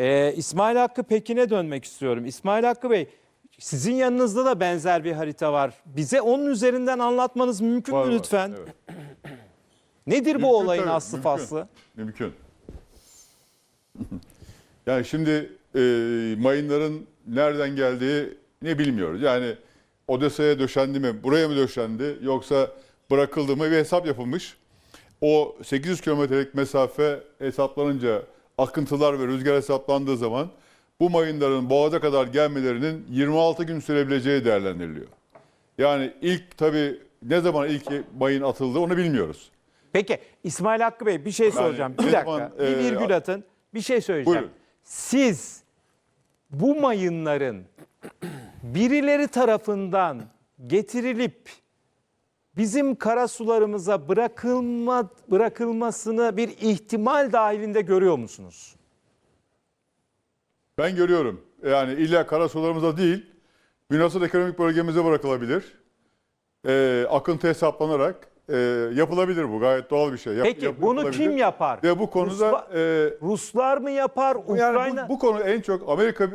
Ee, İsmail Hakkı Pekin'e dönmek istiyorum. İsmail Hakkı Bey, sizin yanınızda da benzer bir harita var. Bize onun üzerinden anlatmanız mümkün Var, mü var. lütfen? Evet. Nedir bu Mümkün olayın tabii, aslı mümkün. faslı? Mümkün. yani şimdi e, mayınların nereden geldiği ne bilmiyoruz. Yani Odessa'ya döşendi mi, buraya mı döşendi yoksa bırakıldı mı bir hesap yapılmış. O 800 kilometrelik mesafe hesaplanınca akıntılar ve rüzgar hesaplandığı zaman bu mayınların boğaza kadar gelmelerinin 26 gün sürebileceği değerlendiriliyor. Yani ilk tabii ne zaman ilk mayın atıldı onu bilmiyoruz. Peki İsmail Hakkı Bey bir şey soracağım. ne bir dakika. zaman, bir e, virgül atın. Bir şey söyleyeceğim. Buyurun. Siz bu mayınların birileri tarafından getirilip bizim karasularımıza bırakılma bırakılmasını bir ihtimal dahilinde görüyor musunuz? Ben görüyorum. Yani illa karasularımıza değil, münasır ekonomik bölgemize bırakılabilir. Ee, akıntı hesaplanarak e, yapılabilir bu. Gayet doğal bir şey. Yap- Peki yap- bunu kim yapar? Ve bu konuda Rusla- e, Ruslar mı yapar? yani Ukrayna? bu, bu konu en çok Amerika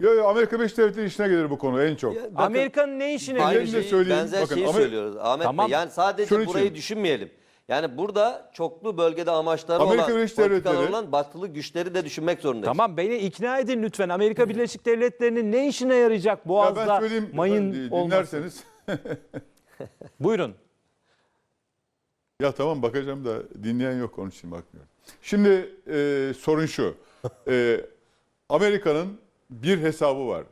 Yo, yo, Amerika Birleşik Devletleri işine gelir bu konu en çok. Bakın, Amerika'nın ne işine Aynı Aynı gelir? de şeyi, benzer Bakın, şeyi Amer- söylüyoruz Ahmet Tamam. Bey. Yani sadece Şunun için. burayı düşünmeyelim. Yani burada çoklu bölgede amaçları Amerika olan, Birleşik politikaları Devletleri- olan batılı güçleri de düşünmek zorundayız. Tamam beni ikna edin lütfen. Amerika Birleşik Devletleri'nin ne işine yarayacak Ya Boğaz'da ben söyleyeyim mayın olması? dinlerseniz. Buyurun. Ya tamam bakacağım da dinleyen yok onun için bakmıyorum. Şimdi e, sorun şu. E, Amerika'nın bir hesabı var.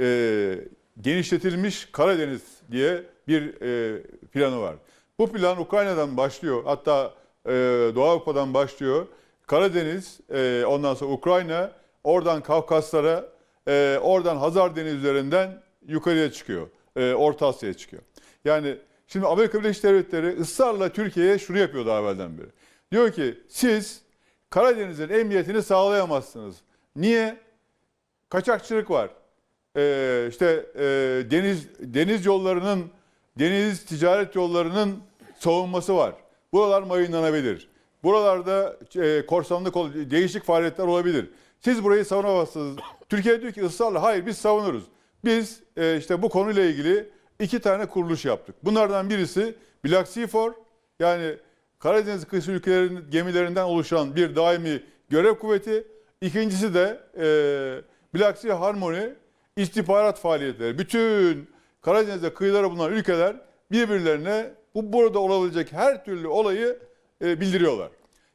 E, genişletilmiş Karadeniz diye bir e, planı var. Bu plan Ukrayna'dan başlıyor. Hatta e, Doğu Avrupa'dan başlıyor. Karadeniz, e, ondan sonra Ukrayna, oradan Kafkaslara, e, oradan Hazar Denizi üzerinden yukarıya çıkıyor. E, Orta Asya'ya çıkıyor. Yani şimdi Amerika Birleşik Devletleri ısrarla Türkiye'ye şunu yapıyor daha evvelden beri. Diyor ki siz Karadeniz'in emniyetini sağlayamazsınız. Niye? Kaçakçılık var. Ee, işte e, deniz deniz yollarının deniz ticaret yollarının savunması var. Buralar mayınlanabilir. Buralarda e, korsanlık değişik faaliyetler olabilir. Siz burayı savunamazsınız. Türkiye diyor ki ısrarla hayır biz savunuruz. Biz e, işte bu konuyla ilgili iki tane kuruluş yaptık. Bunlardan birisi Black Sea For yani Karadeniz kıyısı ülkelerinin gemilerinden oluşan bir daimi görev kuvveti. İkincisi de e, Black Sea Harmony istihbarat faaliyetleri. Bütün Karadeniz'de kıyıları bulunan ülkeler birbirlerine bu burada olabilecek her türlü olayı e, bildiriyorlar.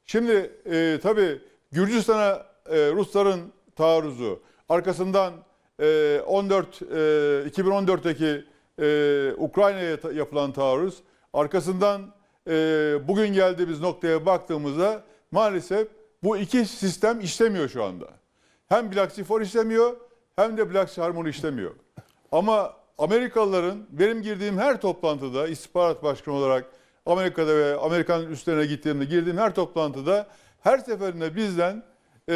Şimdi e, tabii Gürcistan'a e, Rusların taarruzu, arkasından e, 14 e, 2014'teki e, Ukrayna'ya ta- yapılan taarruz, arkasından e, bugün geldiğimiz noktaya baktığımızda maalesef bu iki sistem işlemiyor şu anda. Hem Black Sea For işlemiyor hem de Black Harmony işlemiyor. Ama Amerikalıların benim girdiğim her toplantıda istihbarat başkanı olarak Amerika'da ve Amerikan üstlerine gittiğimde girdiğim her toplantıda her seferinde bizden e,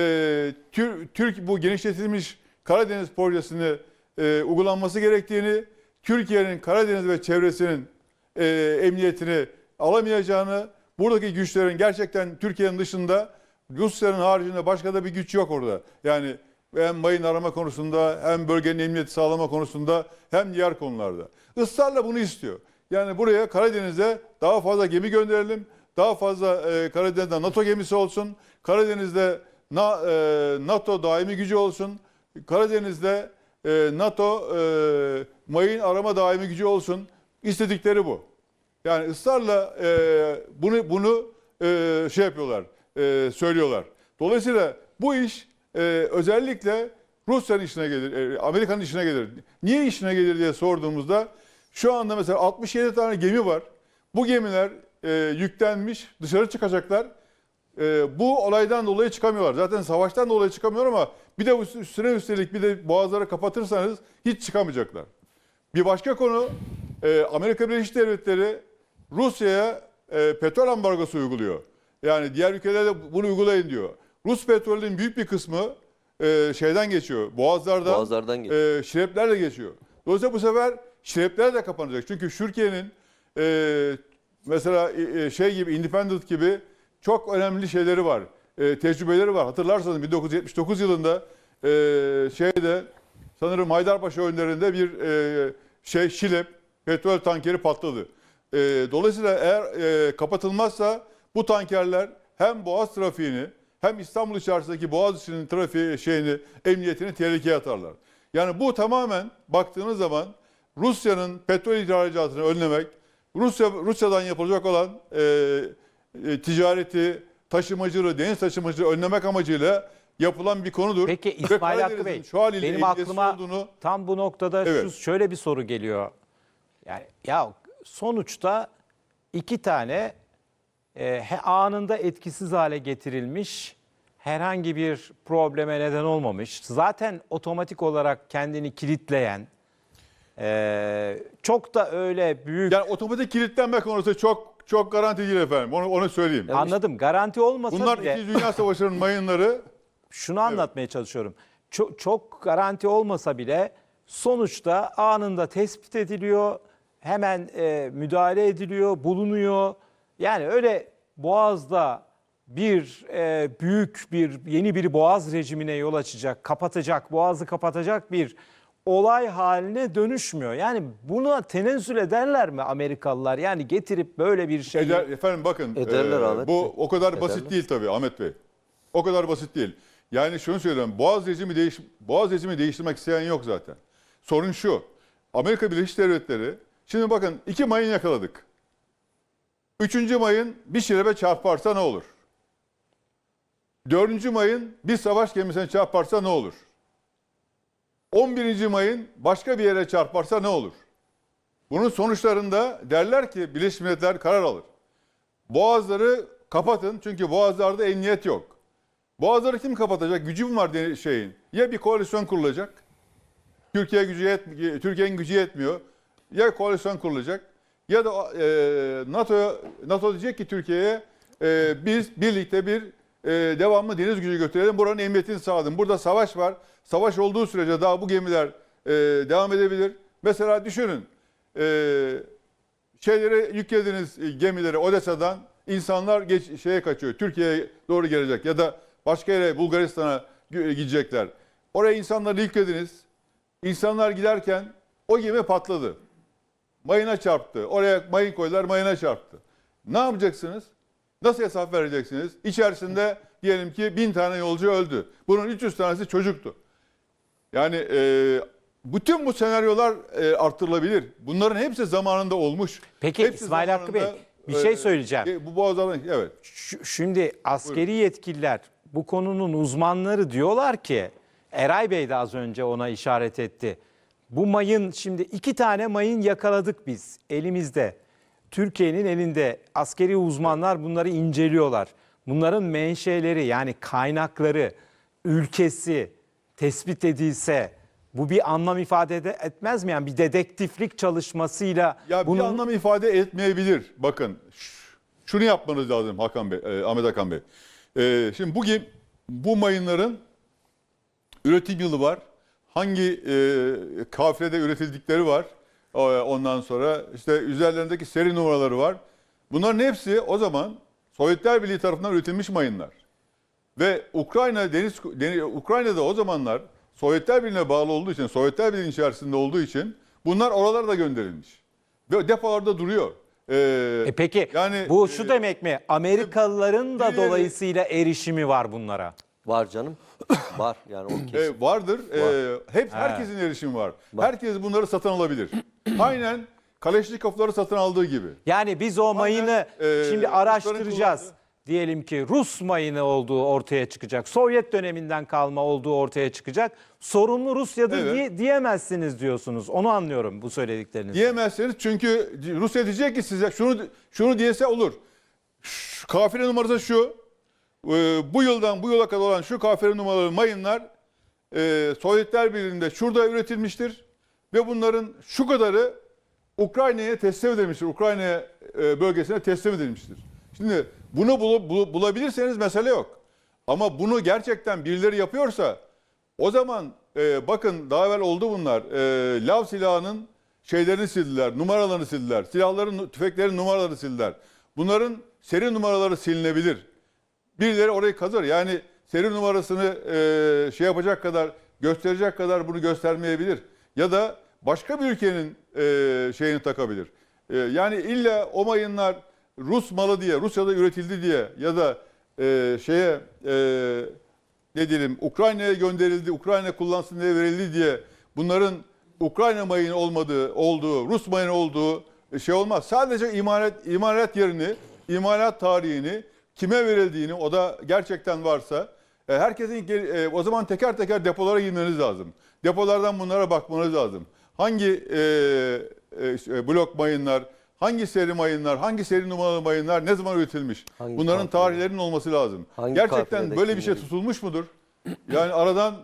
Tür- Türk bu genişletilmiş Karadeniz projesini e, uygulanması gerektiğini, Türkiye'nin Karadeniz ve çevresinin e, emniyetini alamayacağını, buradaki güçlerin gerçekten Türkiye'nin dışında Rusya'nın haricinde başka da bir güç yok orada. Yani hem mayın arama konusunda hem bölgenin emniyeti sağlama konusunda hem diğer konularda. Israrla bunu istiyor. Yani buraya Karadeniz'e daha fazla gemi gönderelim. Daha fazla e, Karadeniz'de NATO gemisi olsun. Karadeniz'de Na- e, NATO daimi gücü olsun. Karadeniz'de e, NATO e, mayın arama daimi gücü olsun. İstedikleri bu. Yani ısrarla e, bunu bunu e, şey yapıyorlar, e, söylüyorlar. Dolayısıyla bu iş e, özellikle Rusya'nın işine gelir, e, Amerika'nın işine gelir. Niye işine gelir diye sorduğumuzda şu anda mesela 67 tane gemi var. Bu gemiler e, yüklenmiş, dışarı çıkacaklar. E, bu olaydan dolayı çıkamıyorlar. Zaten savaştan dolayı çıkamıyor ama bir de üstüne üstelik bir de boğazları kapatırsanız hiç çıkamayacaklar. Bir başka konu e, Amerika Birleşik Devletleri Rusya'ya e, petrol ambargosu uyguluyor. Yani diğer ülkeler de bunu uygulayın diyor. Rus petrolünün büyük bir kısmı e, şeyden geçiyor. Boğazlardan, Boğazlardan geçiyor. e, şireplerle geçiyor. Dolayısıyla bu sefer şirepler de kapanacak. Çünkü Türkiye'nin e, mesela e, e, şey gibi Independent gibi çok önemli şeyleri var. e, tecrübeleri var. Hatırlarsanız 1979 yılında e, şeyde sanırım Haydarpaşa önlerinde bir e, şey Şilep petrol tankeri patladı. E, dolayısıyla eğer e, kapatılmazsa bu tankerler hem Boğaz trafiğini hem İstanbul içerisindeki Boğaz içinin trafiği şeyini emniyetini tehlikeye atarlar. Yani bu tamamen baktığınız zaman Rusya'nın petrol ihracatını önlemek, Rusya Rusya'dan yapılacak olan e, e, ticareti, taşımacılığı, deniz taşımacılığı önlemek amacıyla yapılan bir konudur. Peki İsmail Hakkı Bey, şu haliyle benim aklıma olduğunu tam bu noktada şu Evet. şöyle bir soru geliyor. Yani ya sonuçta iki tane e, anında etkisiz hale getirilmiş herhangi bir probleme neden olmamış. Zaten otomatik olarak kendini kilitleyen e, çok da öyle büyük yani otomatik kilitlenme konusu çok çok garanti değil efendim. Onu onu söyleyeyim. anladım garanti olmasa Bunlar bile İkinci Dünya Savaşı'nın mayınları şunu anlatmaya çalışıyorum. Çok, çok garanti olmasa bile sonuçta anında tespit ediliyor, hemen e, müdahale ediliyor, bulunuyor. Yani öyle Boğaz'da bir e, büyük bir yeni bir Boğaz rejimine yol açacak, kapatacak, Boğaz'ı kapatacak bir olay haline dönüşmüyor. Yani buna tenezzül ederler mi Amerikalılar? Yani getirip böyle bir şeyi... Eder, efendim bakın Ederler e, Ahmet bu Bey. o kadar basit Ederler. değil tabii Ahmet Bey. O kadar basit değil. Yani şunu söylüyorum. Boğaz rejimi değiş Boğaz rejimi değiştirmek isteyen yok zaten. Sorun şu. Amerika Birleşik Devletleri şimdi bakın iki mayın yakaladık. Üçüncü mayın bir şirebe çarparsa ne olur? Dördüncü mayın bir savaş gemisine çarparsa ne olur? 11. mayın başka bir yere çarparsa ne olur? Bunun sonuçlarında derler ki Birleşmiş Milletler karar alır. Boğazları kapatın çünkü boğazlarda emniyet yok. Boğazları kim kapatacak? Gücü mü var şeyin? Ya bir koalisyon kurulacak. Türkiye gücü yet, Türkiye'nin gücü yetmiyor. Ya koalisyon kurulacak ya da e, NATO NATO diyecek ki Türkiye'ye e, biz birlikte bir e, devamlı deniz gücü götürelim. Buranın emniyetini sağlayalım. Burada savaş var. Savaş olduğu sürece daha bu gemiler e, devam edebilir. Mesela düşünün. E, şeyleri yüklediniz e, gemileri Odessa'dan insanlar geç, şeye kaçıyor. Türkiye'ye doğru gelecek ya da başka yere Bulgaristan'a gidecekler. Oraya insanları yüklediniz. İnsanlar giderken o gemi patladı. Mayına çarptı. Oraya mayın koydular mayına çarptı. Ne yapacaksınız? Nasıl hesap vereceksiniz? İçerisinde diyelim ki bin tane yolcu öldü. Bunun 300 tanesi çocuktu. Yani e, bütün bu senaryolar e, artırılabilir. Bunların hepsi zamanında olmuş. Peki, Hepsi İsmail Hakkı Bey, bir şey söyleyeceğim. e, Bu boğazlardan evet. Ş- Şimdi askeri yetkililer bu konunun uzmanları diyorlar ki Eray Bey de az önce ona işaret etti. Bu mayın şimdi iki tane mayın yakaladık biz elimizde. Türkiye'nin elinde askeri uzmanlar bunları inceliyorlar. Bunların menşeleri yani kaynakları, ülkesi tespit edilse bu bir anlam ifade etmez mi? Yani bir dedektiflik çalışmasıyla Ya bunun bir anlam ifade etmeyebilir. Bakın şunu yapmanız lazım Hakan Bey, e, Ahmet Hakan Bey. E, şimdi bu gem- bu mayınların üretim yılı var. Hangi e, kafilede üretildikleri var. E, ondan sonra işte üzerlerindeki seri numaraları var. Bunların hepsi o zaman Sovyetler Birliği tarafından üretilmiş mayınlar. Ve Ukrayna deniz, deniz Ukrayna'da o zamanlar Sovyetler Birliği'ne bağlı olduğu için, Sovyetler Birliği içerisinde olduğu için bunlar oralara da gönderilmiş. Ve depolarda duruyor. Ee, E peki yani bu şu e, demek mi? Amerikalıların da dolayısıyla erişimi var bunlara. Var canım. Var yani o kesin. e, vardır. E, hep herkesin erişimi var. Herkes bunları satın alabilir. Aynen Kaleşnikovları satın aldığı gibi. Yani biz o mayını e, şimdi araştıracağız. kullandığı- Diyelim ki Rus mayını olduğu ortaya çıkacak. Sovyet döneminden kalma olduğu ortaya çıkacak. Sorumlu Rusya'dır Evet. diye, diyemezsiniz diyorsunuz. Onu anlıyorum bu söyledikleriniz. Diyemezseniz çünkü Rusya diyecek ki size şunu şunu diyese olur. Şu, kafire numarası şu. E, bu yıldan bu yıla kadar olan şu kafire numaralı mayınlar e, Sovyetler Birliği'nde şurada üretilmiştir. Ve bunların şu kadarı Ukrayna'ya teslim edilmiştir. Ukrayna e, bölgesine teslim edilmiştir. Şimdi bunu bulu- bulu- bulabilirseniz mesele yok. Ama bunu gerçekten birileri yapıyorsa o zaman e, bakın daha evvel oldu bunlar. E, lav silahının şeylerini sildiler, numaralarını sildiler. Silahların, tüfeklerin numaralarını sildiler. Bunların seri numaraları silinebilir. Birileri orayı kazır. Yani seri numarasını e, şey yapacak kadar, gösterecek kadar bunu göstermeyebilir. Ya da başka bir ülkenin e, şeyini takabilir. E, yani illa o mayınlar Rus malı diye, Rusya'da üretildi diye ya da e, şeye e, ne diyelim Ukrayna'ya gönderildi, Ukrayna kullansın diye verildi diye bunların Ukrayna mayını olmadığı, olduğu, Rus mayını olduğu şey olmaz. Sadece imalat, imalat yerini, imalat tarihini, kime verildiğini o da gerçekten varsa e, herkesin e, o zaman teker teker depolara girmeniz lazım. Depolardan bunlara bakmanız lazım. Hangi e, blok mayınlar, hangi seri mayınlar, hangi seri numaralı mayınlar ne zaman üretilmiş? Hangi Bunların tarihlerinin olması lazım. Hangi Gerçekten böyle bir şey tutulmuş mudur? Yani aradan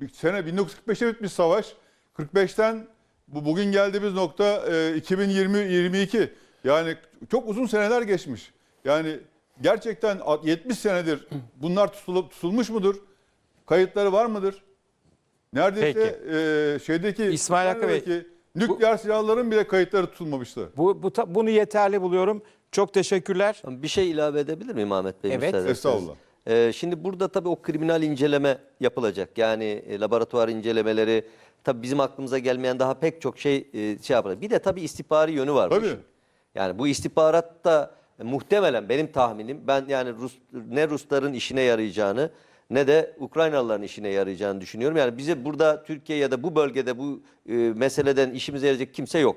bir sene 1945'te bitmiş savaş. 45'ten bu bugün geldiğimiz nokta e, 2020 22. Yani çok uzun seneler geçmiş. Yani gerçekten 70 senedir bunlar tutulup tutulmuş mudur? Kayıtları var mıdır? Neredeyse e, şeydeki İsmail Hakkı Bey, nükleer silahların bile kayıtları tutulmamıştı. Bu, bu bunu yeterli buluyorum. Çok teşekkürler. Bir şey ilave edebilir miyim Ahmet Bey? Evet. Estağfurullah. Ee, şimdi burada tabii o kriminal inceleme yapılacak. Yani e, laboratuvar incelemeleri, tabii bizim aklımıza gelmeyen daha pek çok şey e, şey yapılacak. Bir de tabii istihbari yönü var bu Tabii. işin. Yani bu istihbarat da e, muhtemelen benim tahminim ben yani Rus ne Rusların işine yarayacağını ne de Ukraynalıların işine yarayacağını düşünüyorum. Yani bize burada Türkiye ya da bu bölgede bu e, meseleden işimize yarayacak kimse yok.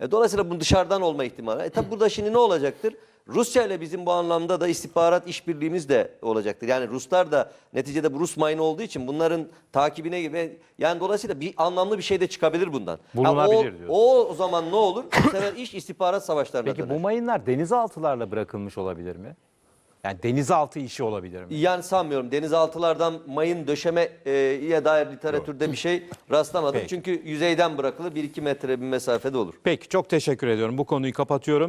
E, dolayısıyla bunun dışarıdan olma ihtimali. E, tabii burada şimdi ne olacaktır? Rusya ile bizim bu anlamda da istihbarat işbirliğimiz de olacaktır. Yani Ruslar da neticede bu Rus mayını olduğu için bunların takibine gibi yani dolayısıyla bir anlamlı bir şey de çıkabilir bundan. Bulunabilir o, diyorsun. o, o zaman ne olur? Bu sefer iş istihbarat savaşlarına Peki döner. bu mayınlar denizaltılarla bırakılmış olabilir mi? Yani denizaltı işi olabilir mi? Yani sanmıyorum denizaltılardan mayın döşemeye dair literatürde bir şey rastlamadım. Peki. Çünkü yüzeyden bırakılır 1-2 metre bir mesafede olur. Peki çok teşekkür ediyorum. Bu konuyu kapatıyorum.